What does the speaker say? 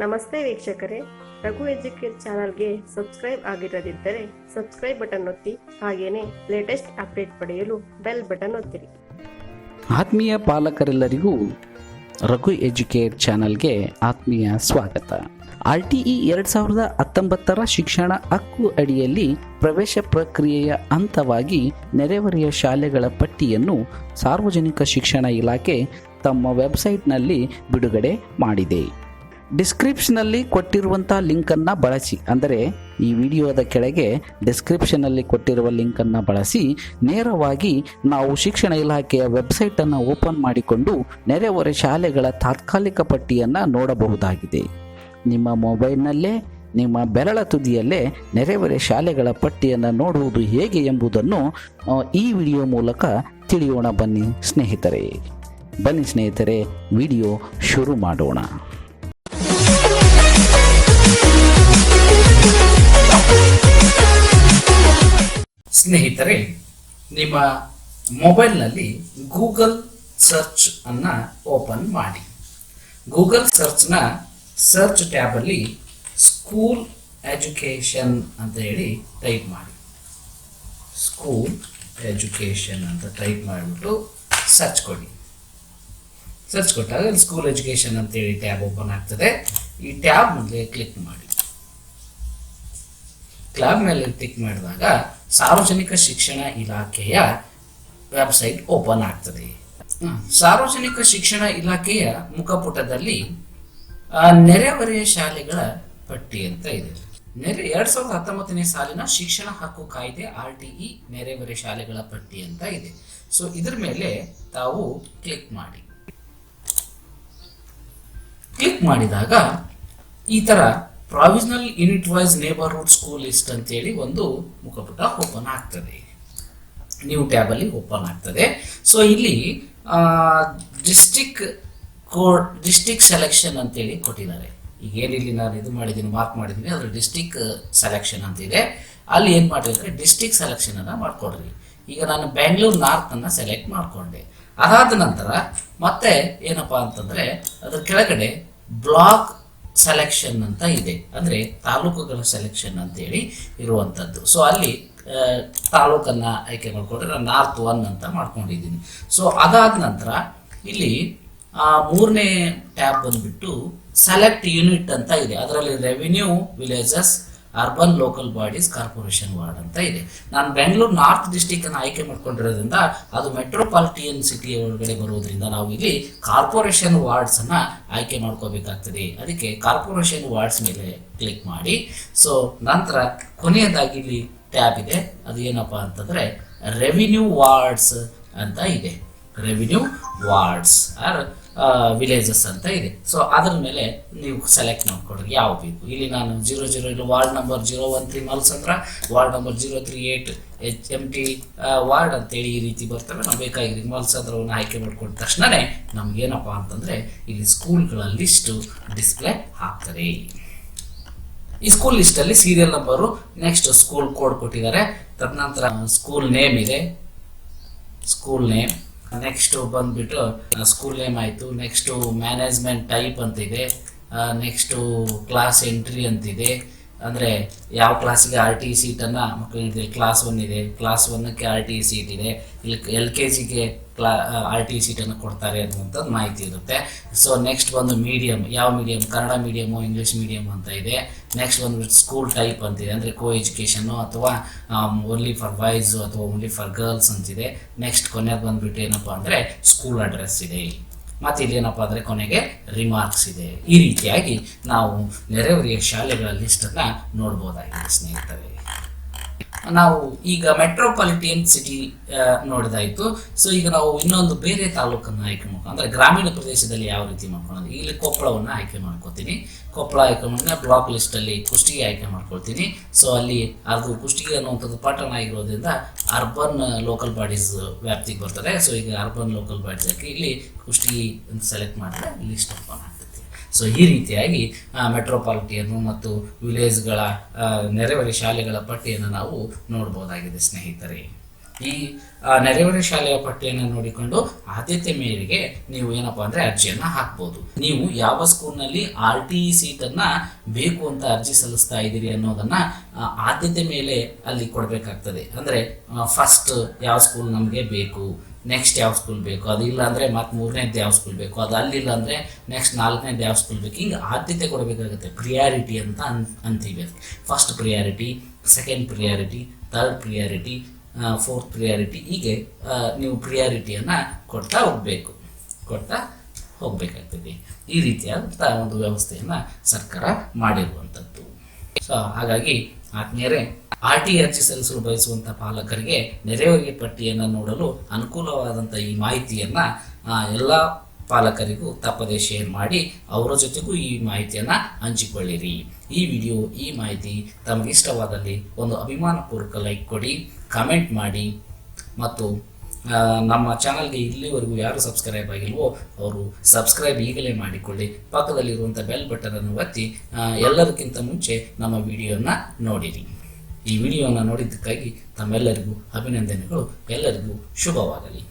ನಮಸ್ತೆ ವೀಕ್ಷಕರೇ. ರಘು ಎಜುಕೇಟ್ ಚಾನಲ್ಗೆ ಸಬ್ಸ್ಕ್ರೈಬ್ ಆಗಿರದಿದ್ದರೆ ಸಬ್ಸ್ಕ್ರೈಬ್ ಬಟನ್ ಒತ್ತಿ, ಹಾಗೇನೆ ಲೇಟೆಸ್ಟ್ ಅಪ್ಡೇಟ್ ಪಡೆಯಲು ಬೆಲ್ ಬಟನ್ ಒತ್ತಿರಿ. ಆತ್ಮೀಯ ಪಾಲಕರೆಲ್ಲರಿಗೂ ರಘು ಎಜುಕೇಟ್ ಚಾನಲ್ಗೆ ಆತ್ಮೀಯ ಸ್ವಾಗತ. ಆರ್ ಟಿ ಇ ಎರಡು ಸಾವಿರದ ಹತ್ತೊಂಬತ್ತರ ಶಿಕ್ಷಣ ಹಕ್ಕು ಅಡಿಯಲ್ಲಿ ಪ್ರವೇಶ ಪ್ರಕ್ರಿಯೆಯ ಹಂತವಾಗಿ ನೆರೆಹೊರೆಯ ಶಾಲೆಗಳ ಪಟ್ಟಿಯನ್ನು ಸಾರ್ವಜನಿಕ ಶಿಕ್ಷಣ ಇಲಾಖೆ ತಮ್ಮ ವೆಬ್ಸೈಟ್ನಲ್ಲಿ ಬಿಡುಗಡೆ ಮಾಡಿದೆ. ಡಿಸ್ಕ್ರಿಪ್ಷನಲ್ಲಿ ಕೊಟ್ಟಿರುವಂಥ ಲಿಂಕನ್ನು ಬಳಸಿ. ಅಂದರೆ ಈ ವಿಡಿಯೋದ ಕೆಳಗೆ ಡಿಸ್ಕ್ರಿಪ್ಷನಲ್ಲಿ ಕೊಟ್ಟಿರುವ ಲಿಂಕನ್ನು ಬಳಸಿ. ನೇರವಾಗಿ ನಾವು ಶಿಕ್ಷಣ ಇಲಾಖೆಯ ವೆಬ್ಸೈಟನ್ನು ಓಪನ್ ಮಾಡಿಕೊಂಡು ನೆರೆಹೊರೆ ಶಾಲೆಗಳ ತಾತ್ಕಾಲಿಕ ಪಟ್ಟಿಯನ್ನು ನೋಡಬಹುದಾಗಿದೆ. ನಿಮ್ಮ ಮೊಬೈಲ್ನಲ್ಲೇ, ನಿಮ್ಮ ಬೆರಳ ತುದಿಯಲ್ಲೇ ನೆರೆಹೊರೆ ಶಾಲೆಗಳ ಪಟ್ಟಿಯನ್ನು ನೋಡುವುದು ಹೇಗೆ ಎಂಬುದನ್ನು ಈ ವಿಡಿಯೋ ಮೂಲಕ ತಿಳಿಯೋಣ ಬನ್ನಿ ಸ್ನೇಹಿತರೆ. ಬನ್ನಿ ಸ್ನೇಹಿತರೆ, ವಿಡಿಯೋ ಶುರು ಮಾಡೋಣ. ಸ್ನೇಹಿತರೆ, ನಿಮ್ಮ ಮೊಬೈಲ್ನಲ್ಲಿ ಗೂಗಲ್ ಸರ್ಚ್ ಅನ್ನು ಓಪನ್ ಮಾಡಿ. ಗೂಗಲ್ ಸರ್ಚ್ನ ಸರ್ಚ್ ಟ್ಯಾಬಲ್ಲಿ ಸ್ಕೂಲ್ ಎಜುಕೇಷನ್ ಅಂತ ಹೇಳಿ ಟೈಪ್ ಮಾಡಿ. ಸ್ಕೂಲ್ ಎಜುಕೇಷನ್ ಅಂತ ಟೈಪ್ ಮಾಡಿಬಿಟ್ಟು ಸರ್ಚ್ ಕೊಡಿ. ಸರ್ಚ್ ಕೊಟ್ಟಾಗ ಸ್ಕೂಲ್ ಎಜುಕೇಷನ್ ಅಂತೇಳಿ ಟ್ಯಾಬ್ ಓಪನ್ ಆಗ್ತದೆ. ಈ ಟ್ಯಾಬ್ ಮುಂದೆ ಕ್ಲಿಕ್ ಮಾಡಿ. ಕ್ಲಾಬ್ ಮೇಲೆ ಕ್ಲಿಕ್ ಮಾಡಿದಾಗ ಸಾರ್ವಜನಿಕ ಶಿಕ್ಷಣ ಇಲಾಖೆಯ ವೆಬ್ಸೈಟ್ ಓಪನ್ ಆಗ್ತದೆ. ಸಾರ್ವಜನಿಕ ಶಿಕ್ಷಣ ಇಲಾಖೆಯ ಮುಖಪುಟದಲ್ಲಿ ನೆರೆಹೊರೆಯ ಶಾಲೆಗಳ ಪಟ್ಟಿ ಅಂತ ಇದೆ. ನೆರೆ, ಎರಡ್ ಸಾವಿರದ ಹತ್ತೊಂಬತ್ತನೇ ಸಾಲಿನ ಶಿಕ್ಷಣ ಹಕ್ಕು ಕಾಯ್ದೆ ಆರ್ ಟಿ ಇ ನೆರೆಹೊರೆ ಶಾಲೆಗಳ ಪಟ್ಟಿ ಅಂತ ಇದೆ. ಸೊ ಇದ್ರ ಮೇಲೆ ತಾವು ಕ್ಲಿಕ್ ಮಾಡಿ. ಕ್ಲಿಕ್ ಮಾಡಿದಾಗ ಈ ತರ provisional unit wise neighbourhood school list ಅಂತೇಳಿ ಒಂದು ಮುಖಪುಟ ಓಪನ್ ಆಗ್ತದೆ. ನ್ಯೂ ಟ್ಯಾಬಲ್ಲಿ ಓಪನ್ ಆಗ್ತದೆ. ಸೊ ಇಲ್ಲಿ ಡಿಸ್ಟಿಕ್ ಕೋಡ್ ಡಿಸ್ಟಿಕ್ ಸೆಲೆಕ್ಷನ್ ಅಂತೇಳಿ ಕೊಟ್ಟಿದ್ದಾರೆ. ಈಗ ಏನಿಲ್ಲಿ ನಾನು ಇದು ಮಾಡಿದ್ದೀನಿ ಮಾರ್ಕ್ ಮಾಡಿದ್ದೀನಿ, ಅದ್ರ ಡಿಸ್ಟಿಕ್ ಸೆಲೆಕ್ಷನ್ ಅಂತಿದೆ. ಅಲ್ಲಿ ಏನು ಮಾಡಿದ್ರೆ ಡಿಸ್ಟಿಕ್ ಸೆಲೆಕ್ಷನ್ ಮಾಡಿಕೊಡ್ರಿ. ಈಗ ನಾನು ಬೆಂಗಳೂರು ನಾರ್ತ್ ಅನ್ನ ಸೆಲೆಕ್ಟ್ ಮಾಡ್ಕೊಂಡೆ. ಅದಾದ ನಂತರ ಮತ್ತೆ ಏನಪ್ಪ ಅಂತಂದ್ರೆ ಅದ್ರ ಕೆಳಗಡೆ ಬ್ಲಾಕ್ ಸೆಲೆಕ್ಷನ್ ಅಂತ ಇದೆ. ಅಂದರೆ ತಾಲೂಕುಗಳ ಸೆಲೆಕ್ಷನ್ ಅಂತೇಳಿ ಇರುವಂಥದ್ದು ಸೊ ಅಲ್ಲಿ ತಾಲೂಕನ್ನು ಆಯ್ಕೆ ಮಾಡಿಕೊಂಡ್ರೆ ನಾನು ನಾರ್ತ್ ಒನ್ ಅಂತ ಮಾಡ್ಕೊಂಡಿದ್ದೀನಿ. ಸೊ ಅದಾದ ನಂತರ ಇಲ್ಲಿ ಮೂರನೇ ಟ್ಯಾಬ್ ಬಂದ್ಬಿಟ್ಟು ಸೆಲೆಕ್ಟ್ ಯೂನಿಟ್ ಅಂತ ಇದೆ. ಅದರಲ್ಲಿ revenue villages urban local bodies corporation ward ಅಂತ ಇದೆ. ನಾನು ಬೆಂಗಳೂರು ನಾರ್ತ್ ಡಿಸ್ಟಿಕ್ ಅನ್ನು ಆಯ್ಕೆ ಮಾಡ್ಕೊಂಡಿರೋದ್ರಿಂದ ಅದು ಮೆಟ್ರೋಪಾಲಿಟಿಯನ್ ಸಿಟಿ ಒಳಗಡೆ ಬರೋದ್ರಿಂದ ನಾವು ಇಲ್ಲಿ ಕಾರ್ಪೊರೇಷನ್ ವಾರ್ಡ್ಸ್ ಅನ್ನ ಆಯ್ಕೆ ಮಾಡ್ಕೋಬೇಕಾಗ್ತದೆ. ಅದಕ್ಕೆ ಕಾರ್ಪೊರೇಷನ್ ವಾರ್ಡ್ಸ್ ಮೇಲೆ ಕ್ಲಿಕ್ ಮಾಡಿ. ಸೊ ನಂತರ ಕೊನೆಯದಾಗಿ ಇಲ್ಲಿ ಟ್ಯಾಬ್ ಇದೆ. ಅದು ಏನಪ್ಪ ಅಂತಂದ್ರೆ ರೆವಿನ್ಯೂ ವಾರ್ಡ್ಸ್ ಅಂತ ಇದೆ. ರೆವಿನ್ಯೂ ವಾರ್ಡ್ಸ್ ಆರ್ ವಿಲೇಜಸ್ ಅಂತ ಇದೆ. ಸೊ ಅದ್ರ ಮೇಲೆ ನೀವು ಸೆಲೆಕ್ಟ್ ಮಾಡ್ಕೊಡ್ರಿ ಯಾವ ಬೇಕು. ಇಲ್ಲಿ ನಾನು ಜೀರೋ ಜೀರೋ ಇಲ್ಲಿ ward number zero one three Malsandra ward number zero three eight H M T ward ಅಂತೇಳಿ ಈ ರೀತಿ ಬರ್ತವೆ. ನಾವು ಮಲ್ಸ್ ಮಲ್ಸಂದ್ರವನ್ನು ಆಯ್ಕೆ ಮಾಡ್ಕೊಂಡ ತಕ್ಷಣನೇ ನಮಗೇನಪ್ಪ ಅಂತಂದ್ರೆ ಇಲ್ಲಿ ಸ್ಕೂಲ್ಗಳ ಲಿಸ್ಟು ಡಿಸ್ಪ್ಲೇ ಹಾಕ್ತಾರೆ ಈ ಸ್ಕೂಲ್ ಲಿಸ್ಟ್ ಅಲ್ಲಿ serial number next school code ಕೊಟ್ಟಿದ್ದಾರೆ. ತದನಂತರ ಸ್ಕೂಲ್ ನೇಮ್ ಇದೆ. ಸ್ಕೂಲ್ ನೇಮ್ ನೆಕ್ಸ್ಟ್ ಬಂದ್ಬಿಟ್ಟು ಸ್ಕೂಲ್ ನೇಮ್ ಆಯಿತು. ನೆಕ್ಸ್ಟು ಮ್ಯಾನೇಜ್ಮೆಂಟ್ ಟೈಪ್ ಅಂತಿದೆ. ನೆಕ್ಸ್ಟು ಕ್ಲಾಸ್ ಎಂಟ್ರಿ ಅಂತಿದೆ. ಅಂದರೆ ಯಾವ ಕ್ಲಾಸಿಗೆ ಆರ್ ಟಿ ಸೀಟನ್ನು ಮಕ್ಕಳಿದೆ ಕ್ಲಾಸ್ ಒನ್ ಇದೆ ಕ್ಲಾಸ್ ಒನ್ನಕ್ಕೆ ಆರ್ ಟಿ ಸೀಟ್ ಇದೆ, ಇಲ್ಲಿ ಎಲ್ ಕೆ ಜಿಗೆ ಕ್ಲಾ ಆರ್ ಟಿ ಸೀಟನ್ನು ಕೊಡ್ತಾರೆ ಅನ್ನುವಂಥದ್ದು ಮಾಹಿತಿ ಇರುತ್ತೆ. ಸೊ ನೆಕ್ಸ್ಟ್ ಬಂದು ಮೀಡಿಯಮ್ ಯಾವ medium Kannada medium English medium ಅಂತ ಇದೆ. ನೆಕ್ಸ್ಟ್ ಬಂದುಬಿಟ್ಟು ಸ್ಕೂಲ್ ಟೈಪ್ ಅಂತಿದೆ ಅಂದರೆ ಕೋ ಎಜುಕೇಷನ್ನು ಅಥವಾ ಓನ್ಲಿ ಫಾರ್ ಬಾಯ್ಸು ಅಥವಾ ಓನ್ಲಿ ಫಾರ್ ಗರ್ಲ್ಸ್ ಅಂತಿದೆ. ನೆಕ್ಸ್ಟ್ ಕೊನೆಗೆ ಬಂದುಬಿಟ್ಟು ಏನಪ್ಪ ಅಂದರೆ ಸ್ಕೂಲ್ ಅಡ್ರೆಸ್ ಇದೆ ಮತ್ತು ಇಲ್ಲಿ ಏನಪ್ಪ ಅಂದರೆ ಕೊನೆಗೆ ರಿಮಾರ್ಕ್ಸ್ ಇದೆ. ಈ ರೀತಿಯಾಗಿ ನಾವು ನೆರೆಹೊರೆಯ ಶಾಲೆಗಳ ಲಿಸ್ಟನ್ನು ನೋಡ್ಬೋದಾಗಿದೆ ಸ್ನೇಹಿತರೆ. ನಾವು ಈಗ ಮೆಟ್ರೋಪಾಲಿಟಿಯನ್ ಸಿಟಿ ನೋಡಿದಾಯಿತು. ಸೊ ಈಗ ನಾವು ಇನ್ನೊಂದು ಬೇರೆ ತಾಲೂಕನ್ನು ಆಯ್ಕೆ ಮಾಡ್ಕೊಂಡು ಅಂದ್ರೆ ಗ್ರಾಮೀಣ ಪ್ರದೇಶದಲ್ಲಿ ಯಾವ ರೀತಿ ಮಾಡ್ಕೊಳ್ಳೋದು ಇಲ್ಲಿ ಕೊಪ್ಪಳವನ್ನು ಆಯ್ಕೆ ಮಾಡ್ಕೋತೀನಿ. ಕೊಪ್ಪಳ ಆಯ್ಕೆ ಮಾಡಿದ್ರೆ ಬ್ಲಾಕ್ ಲಿಸ್ಟಲ್ಲಿ ಕುಷ್ಟಗಿ ಆಯ್ಕೆ ಮಾಡ್ಕೊಳ್ತೀನಿ. ಸೊ ಅಲ್ಲಿ ಅದು ಕುಷ್ಟಗಿ ಅನ್ನುವಂಥದ್ದು ಪಟ್ಟಣ ಆಗಿರೋದ್ರಿಂದ ಅರ್ಬನ್ ಲೋಕಲ್ ಬಾಡೀಸ್ ವ್ಯಾಪ್ತಿಗೆ ಬರ್ತದೆ. ಸೊ ಈಗ ಅರ್ಬನ್ ಲೋಕಲ್ ಬಾಡೀಸ್ ಇಲ್ಲಿ ಕುಷ್ಟಗಿ ಅಂತ ಸೆಲೆಕ್ಟ್ ಮಾಡಿದ್ರೆ ಓಪನ್ ಆಗ್ತದೆ ಸೊ ಈ ರೀತಿಯಾಗಿ ಮೆಟ್ರೋಪಾಲಿಟಿಯನ್ನು ಮತ್ತು ವಿಲೇಜ್ಗಳ ನೆರೆಹೊರೆ ಶಾಲೆಗಳ ಪಟ್ಟಿಯನ್ನು ನಾವು ನೋಡ್ಬೋದಾಗಿದೆ, ಸ್ನೇಹಿತರೆ. ಈ ನೆರೆಹೊರೆ ಶಾಲೆಯ ಪಟ್ಟಿಯನ್ನು ನೋಡಿಕೊಂಡು ಆದ್ಯತೆ ಮೇರೆಗೆ ನೀವು ಏನಪ್ಪಾ ಅಂದರೆ ಅರ್ಜಿಯನ್ನು ಹಾಕ್ಬೋದು. ನೀವು ಯಾವ ಸ್ಕೂಲ್ನಲ್ಲಿ ಆರ್ ಟಿ ಇ ಸೀಟನ್ನ ಬೇಕು ಅಂತ ಅರ್ಜಿ ಸಲ್ಲಿಸ್ತಾ ಇದ್ದೀರಿ ಅನ್ನೋದನ್ನ ಆದ್ಯತೆ ಮೇಲೆ ಅಲ್ಲಿ ಕೊಡಬೇಕಾಗ್ತದೆ. ಅಂದರೆ ಫಸ್ಟ್ ಯಾವ ಸ್ಕೂಲ್ ನಮಗೆ ಬೇಕು? ನೆಕ್ಸ್ಟ್ ಯಾವ ಸ್ಕೂಲ್ ಬೇಕು? ಅದು ಇಲ್ಲ ಅಂದರೆ ಮತ್ತೆ ಮೂರನೇದು ಯಾವ ಸ್ಕೂಲ್ ಬೇಕು? ಅದು ಅಲ್ಲಿಲ್ಲ ಅಂದರೆ ನೆಕ್ಸ್ಟ್ ನಾಲ್ಕನೇದು ಯಾವ ಸ್ಕೂಲ್ ಬೇಕು? ಹಿಂಗೆ ಆದ್ಯತೆ ಕೊಡಬೇಕಾಗುತ್ತೆ. ಪ್ರಿಯಾರಿಟಿ ಅಂತ ಅನ್, ಅಂತೀವಿ first priority second priority third priority fourth priority ಹೀಗೆ ನೀವು ಪ್ರಿಯಾರಿಟಿಯನ್ನು ಕೊಡ್ತಾ ಹೋಗಬೇಕು. ಕೊಡ್ತಾ ಹೋಗಬೇಕಾಗ್ತದೆ. ಈ ರೀತಿಯಾದಂಥ ಒಂದು ವ್ಯವಸ್ಥೆಯನ್ನು ಸರ್ಕಾರ ಮಾಡಿರುವಂಥದ್ದು ಸೊ ಹಾಗಾಗಿ ಆತ್ಮೀಯರೇ ಆರ್ ಟಿ ಅರ್ಜಿ ಸಲ್ಲಿಸಲು ಬಯಸುವಂತಹ ಪಾಲಕರಿಗೆ ನೆರೆಯೋಗಿ ಪಟ್ಟಿಯನ್ನು ನೋಡಲು ಅನುಕೂಲವಾದಂಥ ಈ ಮಾಹಿತಿಯನ್ನ ಎಲ್ಲ ಪಾಲಕರಿಗೂ ತಪ್ಪದೆ ಶೇರ್ ಮಾಡಿ ಅವರ ಜೊತೆಗೂ ಈ ಮಾಹಿತಿಯನ್ನು ಹಂಚಿಕೊಳ್ಳಿರಿ. ಈ ವಿಡಿಯೋ, ಈ ಮಾಹಿತಿ ತಮಗೆ ಇಷ್ಟವಾದಲ್ಲಿ ಒಂದು ಅಭಿಮಾನಪೂರ್ವಕ ಲೈಕ್ ಕೊಡಿ, ಕಮೆಂಟ್ ಮಾಡಿ, ಮತ್ತು ನಮ್ಮ ಚಾನಲ್ಗೆ ಇಲ್ಲಿವರೆಗೂ ಯಾರು ಸಬ್ಸ್ಕ್ರೈಬ್ ಆಗಿಲ್ವೋ ಅವರು ಸಬ್ಸ್ಕ್ರೈಬ್ ಈಗಲೇ ಮಾಡಿಕೊಳ್ಳಿ. ಪಕ್ಕದಲ್ಲಿರುವಂಥ ಬೆಲ್ ಬಟನನ್ನು ಒತ್ತಿ ಎಲ್ಲದಕ್ಕಿಂತ ಮುಂಚೆ ನಮ್ಮ ವಿಡಿಯೋನ ನೋಡಿರಿ. ಈ ವಿಡಿಯೋನ ನೋಡಿದ್ದಕ್ಕಾಗಿ ತಮ್ಮೆಲ್ಲರಿಗೂ ಅಭಿನಂದನೆಗಳು. ಎಲ್ಲರಿಗೂ ಶುಭವಾಗಲಿ.